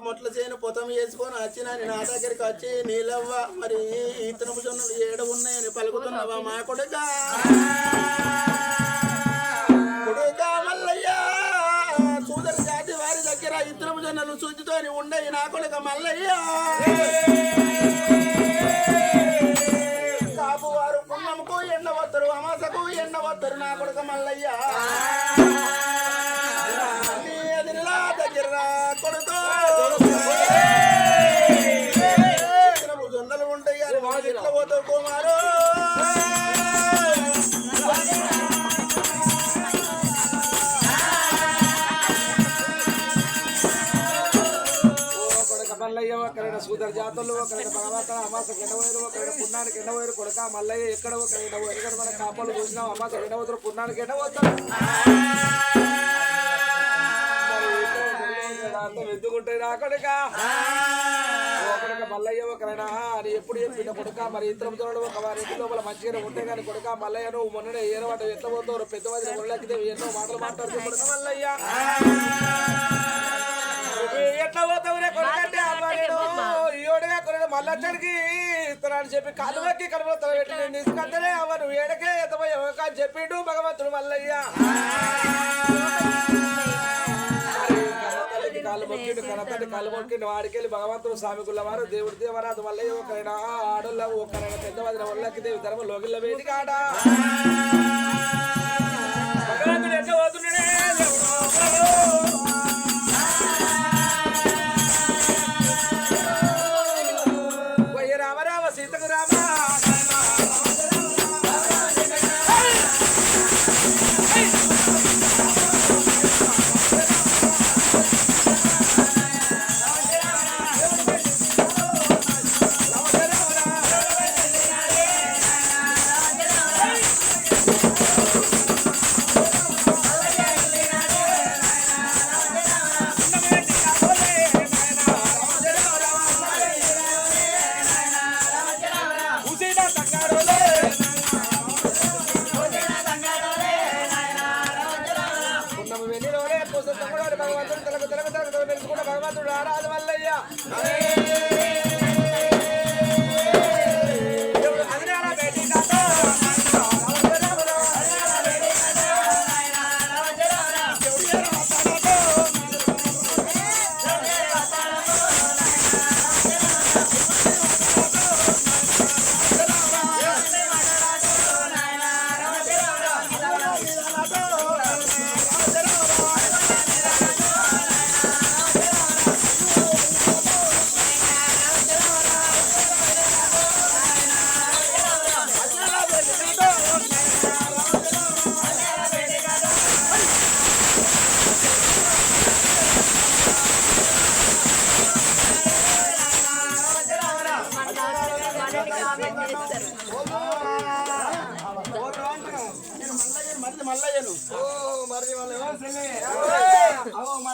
మొట్ల చేయని పొతం వేసుకొని వచ్చిన నా దగ్గరికి వచ్చి నీలవ్వ మరి ఇతను జొన్నలు ఏడ ఉన్నాయని పలుకుతున్నావా? మా కొడుక. కొడుక మల్లయ్య సూదరి జాతి వారి దగ్గర ఇతరము జొన్నలు శుద్ధితోని ఉండయి నా కొడుక మల్లయ్య. ఒకరైన సూదర జాతులు ఒకరైన భగవంతుడు అమాసకు ఎండవోయరు ఒకరైన పుణ్యానికి ఎండవోయరు కొడుక మల్లయ్య ఎక్కడ ఒక ఎండవోయరు ఇక్కడ మన కాపాలు చూసినాం అమాస ఎండవతులు పుణ్యానికి ఎండవోతారు ఎద్దుకుంటాయి నా కొడుక? ఒకరిక మల్లయ్య ఒకరైనా అని ఎప్పుడు చెప్పిన కొడుక మరి ఇతరం తోడు ఒక వారి ఇంటి లోపల మంచిగానే ఉంటే కానీ కొడుక మల్లయ్య నువ్వు మొన్ననే ఏరవాట ఎట్లా పోతావు పెద్ద వదిన మురళకితే ఎన్నో మాటలు మాట్లాడుతూ కొడుక మల్లయ్య. ఎట్లా పోతావు కొడుక? మళ్ళొచ్చడికి ఇస్తున్నాడు చెప్పి కాలు ఎట్లా నేను తీసుకొద్దనే అవ్వ నువ్వు ఏడకే ఎత్తపోయావు అని చెప్పిండు భగవంతుడు మల్లయ్య. మొక్కిండు కన్నతల్లి కాళ్ళు మొక్కిండు. వాడికెళ్ళి భగవంతుడు స్వామి గుల్లవారు దేవుడి దేవరాజు మల్లయ్య ఒకరైనా ఆడోళ్ళ ఒకరైనా పెద్ద వదిన ఒళ్ళకి దేవి ధర్మ భగవంతుడు ఎట్లా తెలుసుకున్న మల్లయ్య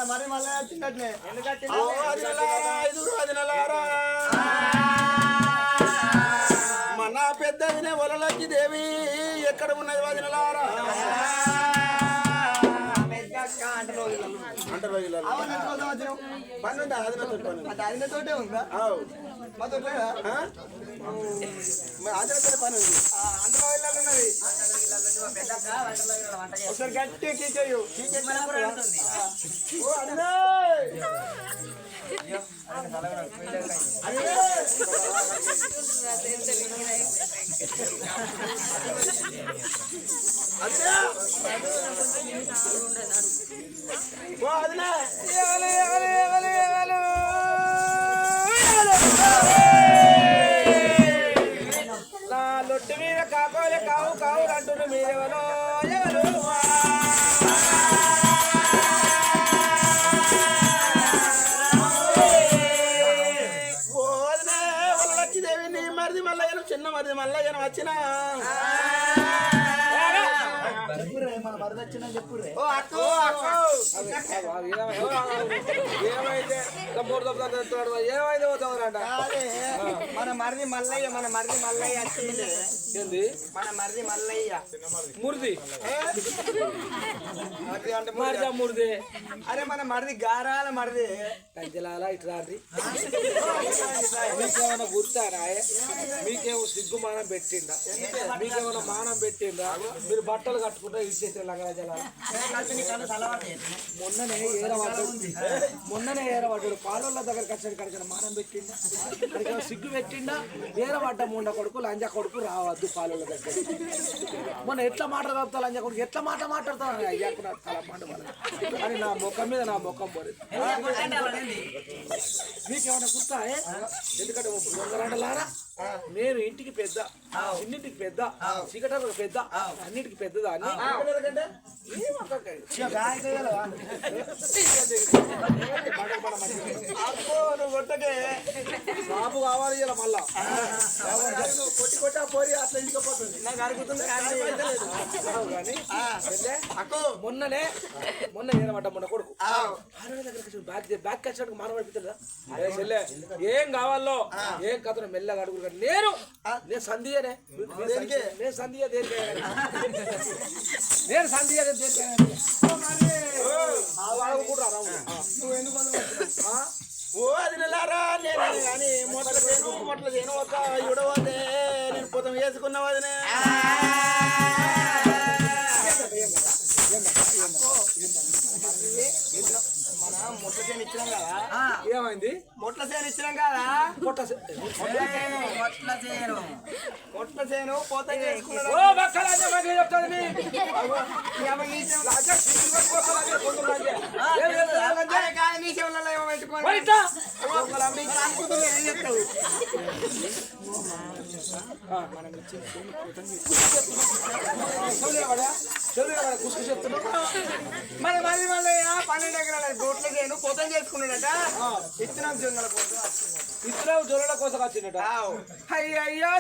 మరి మళ్ళీ చిన్నట్లే ఓ అదినలారా, ఐదుగురు అదినలారా. మన పెద్దదినే వలలకి దేవి ఎక్కడ ఉన్నది వదినలారా? అంటే పని ఉందా? అదినతో పని. తోటే ఉందా? ఆవ్. మా తోటే ఆ? మరి అదినతో పని ఉంది. ఉన్నది. ఒకసారి గట్టి కీకేయు ఓ అదినే అదినే ఓ అదినే ఎవరు ఎవరు ఎవరు ఎవరు నా లొట్టు మీద కాకోలే కావు కావు అంటున్నారు మీరెవరో ఎవరు? ఓ అక్కో అక్కో ఏమైతే మూడు మన మరిది మల్లయ్య మన మరిది మల్లయ్య వచ్చింది ఏంది మన మరిది మల్లయ్య మురిది అంటే మురిది అరే మన మరిది గారాల మరిది గజ్జలాల ఇట్లా మీకేమైనా గుర్తారా మీకేమో సిగ్గు మానం పెట్టిందా మీకేమైనా మానం పెట్టిందా మీరు బట్టలు కట్టుకుంటా ఇచ్చేసిన లంగా జలాలు మొన్ననే ఏరవాడు మొన్ననే ఏరవాడు పాలోళ్ళ దగ్గరికి వచ్చాడు కడిగిన మానం పెట్టిండా? అడిగిన సిగ్గు పెట్టిండా? ఏరవాడ్డ ముండ కొడుకు లంజా కొడుకు రావద్దు పాలోళ్ళ దగ్గర మొన్న ఎట్లా మాట్లాడతావు లంజా కొడుకు? ఎట్లా మాట మాట్లాడతావు? అయ్యాకు నాకు తల మాట. అని నా ముఖం మీద నా ముఖం పడింది. మీకేమైనా గుర్తా ఏ? ఎందుకంటే దొంగలారా నేను ఇంటికి పెద్ద. ఇన్నింటికి పెద్ద చీకటాలకు పెద్ద అన్నిటికి పెద్దదా? అని బాబు కావాలి ఇలా మళ్ళా. కొట్టి కొట్టా పోరి అట్లా ఇంటికి నాకు అరుగుతుంది కానీ అక్కో. మొన్ననే మొన్న ఏరబడ్డ మొన్న కొడుకు. బ్యాగ్ కచ్చడానికి మానబడిపోతుందా అదే చెల్లె ఏం కావాలో ఏం కథను మెల్లగా అడుగురు నేను నేను సంధియనే దేనికి? నేను సంధియ దేనికైనా నేను సంధియ రావు నువ్వు ఎందుకు? ఓ నేను కానీ మొట్ల చేను మొట్ల చేను ఒక ఇడవదే నేను పొతం వేసుకున్న ఇచ్చినాం కదా? ఏమైంది? ముట్ల చేను ఇచ్చినాం కదా? పొట్ట ముట్ల చేను ముట్ల చేను పోతే మనం ఇచ్చిన కుసుకు చెప్తున్నావు. మన మళ్ళీ మళ్ళీ పన్నెండు ఎకరాల గోట్ల చేను పొతం చేసుకున్నాడట. ఇచ్చినాం జొన్నల కోసం ఇద్దరు జొరల కోసం వచ్చినట అయ్యో అయ్యో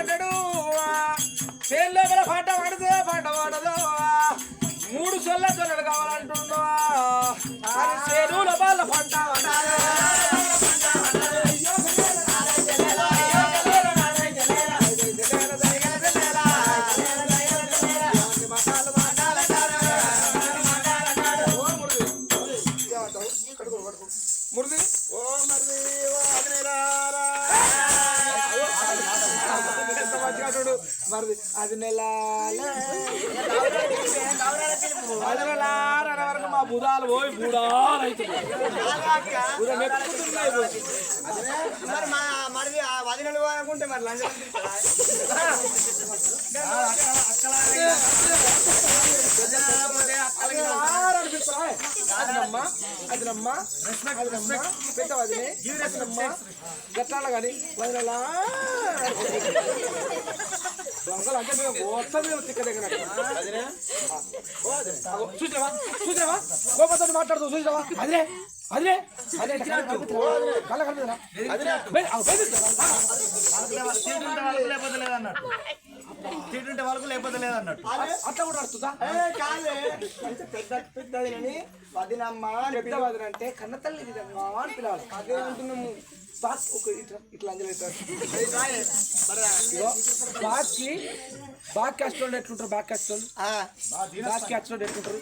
తీసుకెళ్ళి పెట్టబడ్డాడు. గల లోపల పంట పడదు పంట పడదు మూడు సొల్ల సొల్లలు కావాలంటుండు అది మరి మా వదినలు అనుకుంటే మరి లంచం ఆరు అనిపిస్తున్నాయి. అదినమ్మా అదినమ్మా కానీ వదిలేలా. దొంగలు అంటే మేము మొత్తం మేము తిక్క దగ్గర చూసినావా చూసినావా గోపతో మాట్లాడుతూ చూసినావా అదిలే అదిలే అదే కళ్ళ కనిపిదా తింటుంటే వాళ్ళకు లేకపోతే లేదన్నట్టు. అట్లా కూడా అడుతుందా కాదే. పెద్ద పెద్దది వదినమ్మ పెద్ద వదిన అంటే కన్న తల్లి అని పిలవాలి. అదే అంటున్నాము. బాత్ ఒక ఇట్లా ఇట్లా అంజలి బాత్ క్యాస్ట్ వాళ్ళు ఎట్లుంటారు? బాత్ క్యాస్ట్ వాళ్ళు బాత్ క్యాస్ట్ వాళ్ళు ఎట్లుంటారు?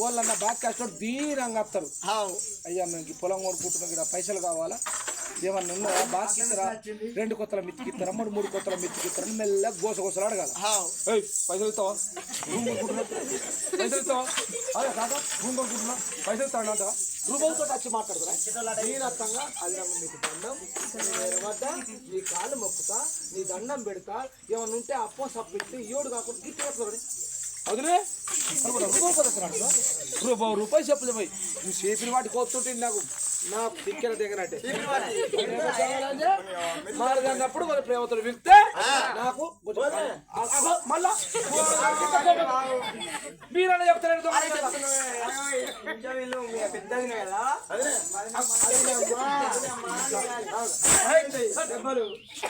వాళ్ళన్న బాత్ క్యాస్ట్ వాళ్ళు దీనంగా వస్తారు అయ్యా మేము పొలం కొనుక్కుంటున్నాం ఇక్కడ పైసలు కావాలా? ఏమన్నా బాత్ ఇస్తారా రెండు కొత్తల మిత్తికి ఇస్తారా మూడు మూడు కొత్తల మిత్తికి ఇస్తారా మెల్లగా గోస గోసలు అడగాలి. ఏయ్ పైసలు ఇస్తావా? రూమ్ పైసలు ఇస్తావా? అదే కాక రూమ్ కొనుక్కుంటున్నా. పైసలు ఇస్తాను అంటావా రూపంతో వచ్చి మాట్లాడుతున్నా. నీరత్తంగా అది మీకు దండం వద్ద నీ కాళ్ళు మొక్కుతా నీ దండం పెడతా. ఏమన్నా ఉంటే అప్పో సప్పు పెట్టి ఏడు కాకుండా గిట్టి చెప్తారు అదిలే రూపాయి రూపాయి రూపాయి చెప్పులు పోయి నువ్వు చేసిన వాటి కోస్తుంటే నాకు నాకు దిక్కెన దిగనట్టే. మరి అన్నప్పుడు మరి ప్రేమతో విక్తే నాకు మళ్ళా. మీరన్నా చెప్తారు